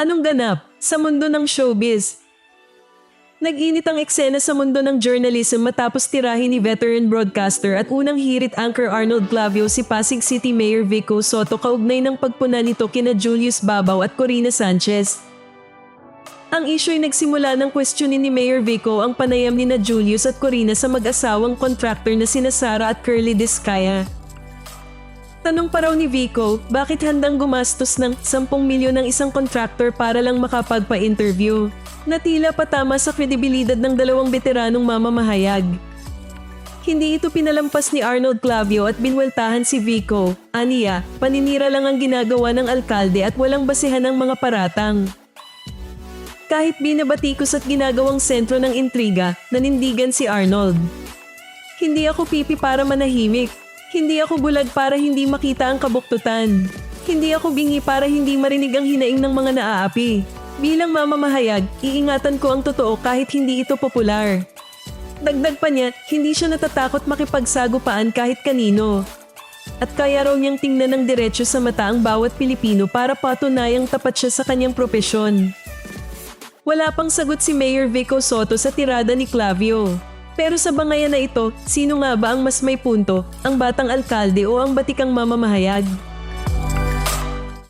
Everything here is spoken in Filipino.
Anong ganap sa mundo ng showbiz? Nag-init ang eksena sa mundo ng journalism matapos tirahin ni veteran broadcaster at unang hirit anchor Arnold Clavio si Pasig City Mayor Vico Soto kaugnay ng pagpuna nito kina Julius Babaw at Corina Sanchez. Ang isyo'y nagsimula ng questionin ni Mayor Vico ang panayam ni na Julius at Corina sa mag-asawang contractor na sina Sara at Curly Discaya. Tanong pa raw ni Vico, bakit handang gumastos ng 10 milyon ng isang contractor para lang makapagpa-interview? Na tila patama sa kredibilidad ng dalawang veteranong mamamahayag. Hindi ito pinalampas ni Arnold Clavio at binweltahan si Vico. Aniya, paninira lang ang ginagawa ng alkalde at walang basehan ng mga paratang. Kahit binabatikos at ginagawang sentro ng intriga, nanindigan si Arnold. Hindi ako pipi para manahimik. Hindi ako bulag para hindi makita ang kabuktutan. Hindi ako bingi para hindi marinig ang hinaing ng mga naaapi. Bilang mamamahayag, iingatan ko ang totoo kahit hindi ito popular. Dagdag pa niya, hindi siya natatakot makipagsagupaan kahit kanino. At kaya raw niyang tingnan ng diretsyo sa mata ang bawat Pilipino para patunayang tapat siya sa kanyang propesyon. Wala pang sagot si Mayor Vico Soto sa tirada ni Clavio. Pero sa bangayan na ito, sino nga ba ang mas may punto, ang batang alkalde o ang batikang mamamahayag?